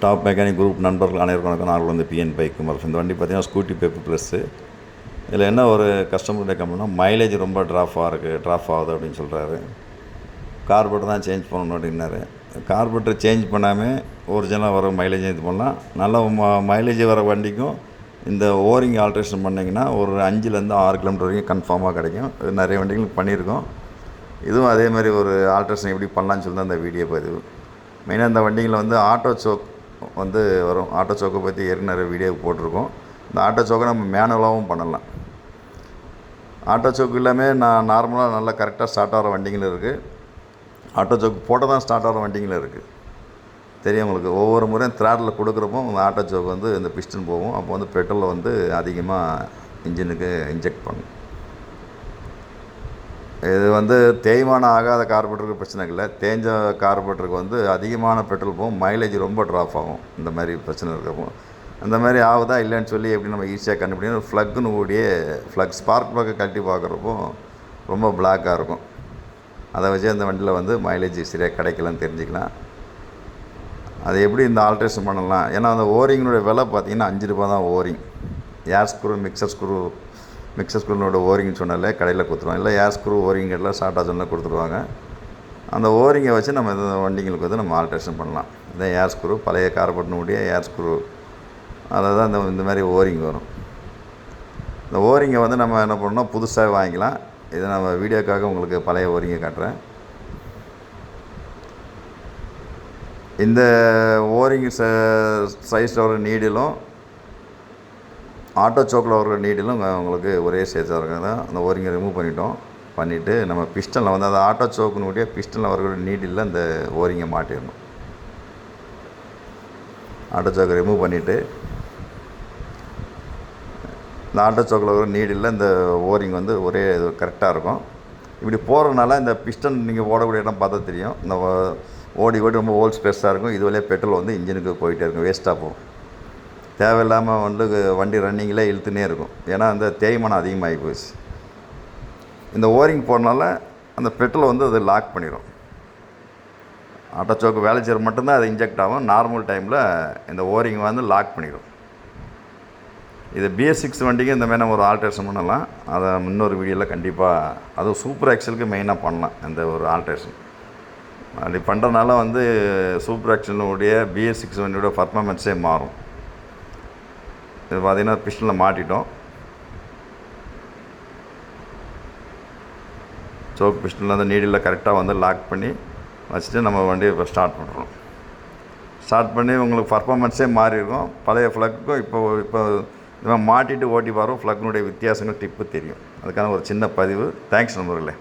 Top mechanic group நண்பர்கள் அனைவருக்கும் வணக்கம். நான் வந்து பிஎன் பைக் குமார். இந்த வண்டி பார்த்தீங்கன்னா ஸ்கூட்டி பேப்பர் ப்ளஸ்ஸு இதில் என்ன ஒரு கஸ்டமருடைய கம்பெனினா மைலேஜ் ரொம்ப ட்ராஃபாக இருக்குது ட்ராஃப் ஆகுது அப்படின்னு சொல்கிறாரு கார்பெட்டர் தான் சேஞ்ச் பண்ணணும் அப்படின்னாரு. கார்பரேட்டர் சேஞ்ச் பண்ணாமல் ஒரிஜினலாக வர மைலேஜ் இது பண்ணலாம். நல்ல மைலேஜ் வர வண்டிக்கும் இந்த ஓரிங் ஆல்ட்ரேஷன் பண்ணிங்கன்னா ஒரு அஞ்சுலேருந்து ஆறு கிலோமீட்டர் வரைக்கும் கன்ஃபார்மாக கிடைக்கும். இது நிறைய வண்டிகளுக்கு பண்ணியிருக்கோம். இதுவும் அதே மாதிரி ஒரு ஆல்ட்ரேஷன் எப்படி பண்ணலான்னு சொல்லி தான் அந்த வீடியோ பதிவு மெயினாக இந்த வண்டிகளில் வந்து ஆட்டோ சோக் வந்து வரும். ஆட்டோ சோக்கை பற்றி ஏற்கனவே வீடியோ போட்டிருக்கோம். இந்த ஆட்டோ சோக்கை நம்ம மேனுவலாகவும் பண்ணலாம். ஆட்டோ சோக்கு இல்லாமல் நான் நார்மலாக நல்லா கரெக்டாக ஸ்டார்ட் ஆகிற வண்டிங்களும் இருக்குது ஆட்டோ சோக்கு போட்டால் தான் ஸ்டார்ட் ஆகிற வண்டிங்களும் இருக்குது தெரியும் உங்களுக்கு. ஒவ்வொரு முறையும் த்ராட்டில் கொடுக்குறப்போ அந்த ஆட்டோ சோக்கு வந்து இந்த பிஸ்டன் போகும். அப்போ வந்து பெட்ரோலை வந்து அதிகமாக இன்ஜினுக்கு இன்ஜெக்ட் பண்ணும். இது வந்து தேய்மானம் ஆகாத கார்பரேட்டருக்கு பிரச்சனை இல்லை. தேஞ்ச கார்பரேட்டருக்கு வந்து அதிகமான பெட்ரோல் போகும். மைலேஜ் ரொம்ப ட்ராப் ஆகும். இந்த மாதிரி பிரச்சனை இருக்கிறப்போ அந்த மாதிரி ஆகுதா இல்லைன்னு சொல்லி எப்படி நம்ம ஈஸியாக கண்டுபிடிக்கணும். ஃப்ளக்குன்னு ஓடியே ஃப்ளக் ஸ்பார்க் ப்ளக்கை கழட்டி பார்க்குறப்போ ரொம்ப பிளாக்காக இருக்கும். அதை வச்சு அந்த வண்டியில் வந்து மைலேஜ் சரியாக கிடைக்கலன்னு தெரிஞ்சுக்கலாம். அது எப்படி இந்த ஆல்ட்ரேஷன் பண்ணலாம்? ஏன்னா அந்த ஓரிங்கினுடைய விலை பார்த்தீங்கன்னா அஞ்சு ரூபா தான் O ring air screw mixture screw mixture ஸ்க்ரூனோட ஓரிங்னு சொன்னாலே கடையில் கொடுத்துருவாங்க. இல்லை ஏர் ஸ்க்ரூ ஓரிங் எல்லாம் ஷார்ட்டாக சொன்னால் கொடுத்துருவாங்க. அந்த ஓரிங்கை வச்சு நம்ம இந்த வண்டிங்களுக்கு வந்து நம்ம ஆல்ட்ரேஷன் பண்ணலாம். இதான் ஏர் ஸ்க்ரூ பழைய கார்பட்டினுடைய ஏர் ஸ்க்ரூ அதில் தான் இந்த இந்த மாதிரி ஓரிங் வரும். இந்த ஓரிங்கை வந்து நம்ம என்ன பண்ணணும் புதுசாக வாங்கிக்கலாம். இதை நம்ம வீடியோக்காக உங்களுக்கு பழைய ஓரிங்கை காட்டுறேன். இந்த ஓரிங் ச சைஸில் நீடிலும் ஆட்டோ சோக்கில் வர நீடிலும் உங்களுக்கு ஒரே சேஜாக இருக்கிறது அந்த ஓரிங்கை ரிமூவ் பண்ணிட்டோம். பண்ணிவிட்டு நம்ம பிஸ்டனில் வந்து அந்த ஆட்டோ சோக்குனுடைய பிஸ்டனில் வரக்கூடிய நீடில் அந்த ஓரிங்கை மாட்டிடணும். ஆட்டோ சோக்கை ரிமூவ் பண்ணிவிட்டு இந்த ஆட்டோ சோக்கில் வர நீடில் இந்த ஓரிங் வந்து ஒரே இது கரெக்டாக இருக்கும். இப்படி போகிறதுனால இந்த பிஸ்டன் நீங்கள் ஓடக்கூடிய இடம் பார்த்தா தெரியும். இந்த ஓடி ஓடி ரொம்ப ஓல்ட் ஸ்பேஸாக இருக்கும். இது வழியாக பெட்ரோல் வந்து இன்ஜினுக்கு போயிட்டே இருக்கும். வேஸ்ட்டாக போகும். தேவையில்லாமல் வந்து வண்டி ரன்னிங்கில் இழுத்துனே இருக்கும். ஏன்னா அந்த தேய்மானம் அதிகமாகி போச்சு. இந்த ஓரிங் போடுறனால அந்த பெட்ரோல் வந்து அது லாக் பண்ணிடும் ஆட்டோச்சோக்கு வேலை செய்கிற மட்டும்தான் அது இன்ஜெக்ட் ஆகும். நார்மல் டைமில் இந்த ஓரிங் வந்து லாக் பண்ணிடும் இது பிஎஸ் சிக்ஸ் வண்டிக்கு இந்த மாதிரி நம்ம ஒரு ஆல்ட்ரேஷன் பண்ணலாம். அதை இன்னொரு வீடியோவில் கண்டிப்பாக அதுவும் சூப்பர் ஆக்சலுக்கு மெயினாக பண்ணலாம் இந்த ஒரு ஆல்ட்ரேஷன் அப்படி பண்ணுறதுனால வந்து சூப்பர் ஆக்ஷனுடைய பிஎஸ் சிக்ஸ் வண்டியோட பர்ஃபார்மன்ஸே மாறும். இது பார்த்திங்கன்னா பிஸ்டனில் மாட்டிட்டோம். சோக் பிஸ்டனில் அந்த நீடில் கரெக்டாக வந்து லாக் பண்ணி வச்சுட்டு நம்ம வண்டியை இப்போ ஸ்டார்ட் பண்ணுறோம் ஸ்டார்ட் பண்ணி உங்களுக்கு பர்ஃபாமன்ஸே மாறி இருக்கும். பழைய ஃப்ளக்குக்கும் இப்போ இப்போ இதெல்லாம் மாட்டிட்டு ஓட்டி வரோம் ஃப்ளக்கினுடைய வித்தியாசங்கள் டிப்பு தெரியும். அதுக்கான ஒரு சின்ன பதிவு. தேங்க்ஸ் நண்பர்களே.